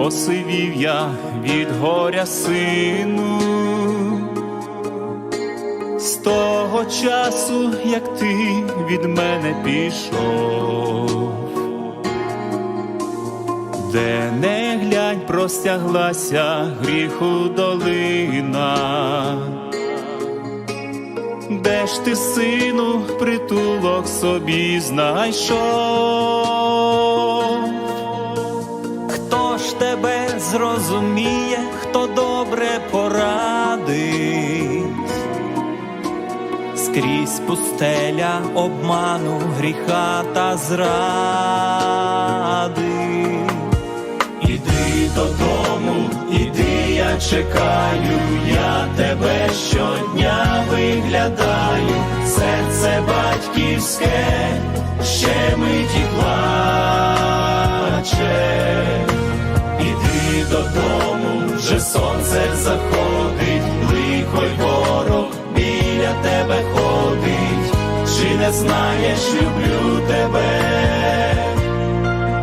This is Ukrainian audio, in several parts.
посивів я від горя сину. З того часу, як ти від мене пішов, де не глянь, простяглася гріху долина. Де ж ти, сину, притулок собі знайшов? Тебе зрозуміє, хто добре порадить? Скрізь пустеля обману, гріха та зради. Іди додому, іди, я чекаю, я тебе щодня виглядаю, серце батьківське, ще миті плаче. Вже сонце заходить, лихо й ворог біля тебе ходить, чи не знаєш, люблю тебе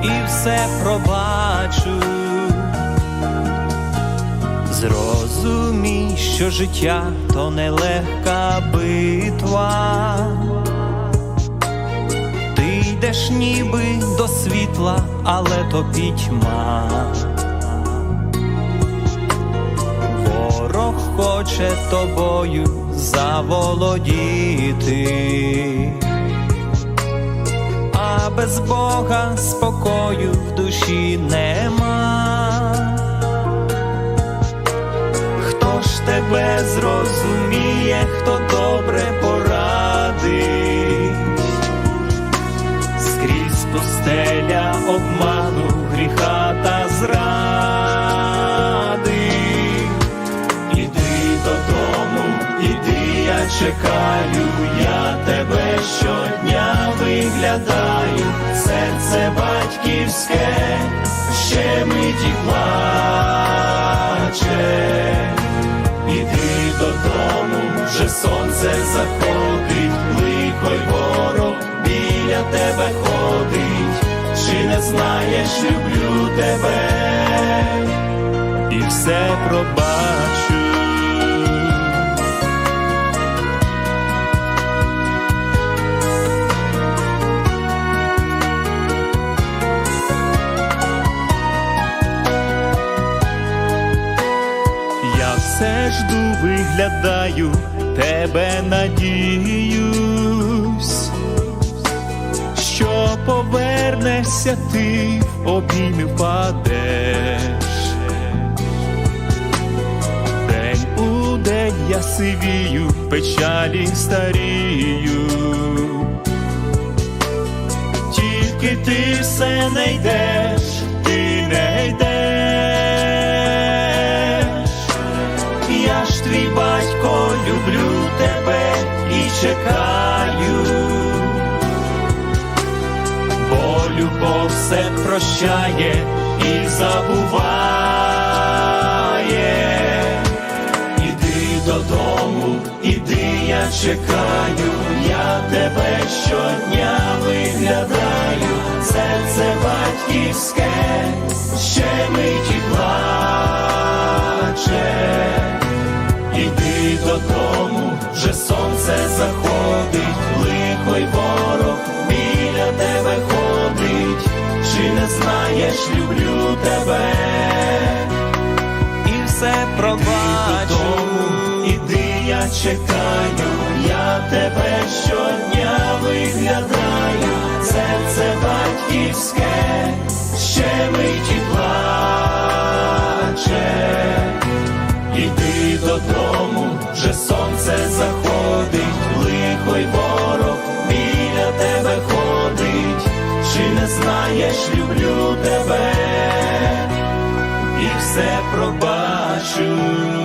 і все пробачу. Зрозумій, що життя то нелегка битва. Ти йдеш ніби до світла, але то пітьма. Ворог хоче тобою заволодіти а без Бога спокою в душі нема. Хто ж тебе зрозуміє, хто добре порадить? Скрізь пустеля обману, гріха та зради. Чекаю, я тебе щодня виглядаю, серце батьківське, ще миті плаче. Іди додому, вже сонце заходить, лихо й ворог біля тебе ходить, чи не знаєш, люблю тебе і все пробачу. Жду, виглядаю, тебе надіюсь, що повернешся ти в обійми впадеш. День у день я сивію, печалі старію. Тільки ти все не йдеш, ти не йдеш. Ж твій батько, люблю тебе і чекаю, бо любов все прощає і забуває. Іди додому, іди, я чекаю, я тебе щодня виглядаю, серце батьківське, ще миті плаче. Сонце заходить, лихо й ворог біля тебе ходить, чи не знаєш, люблю тебе? І все пробачу. Іди, я чекаю, я тебе щодня виглядаю, серце батьківське, ще миті плаче. Знаєш, люблю тебе і все пробачу.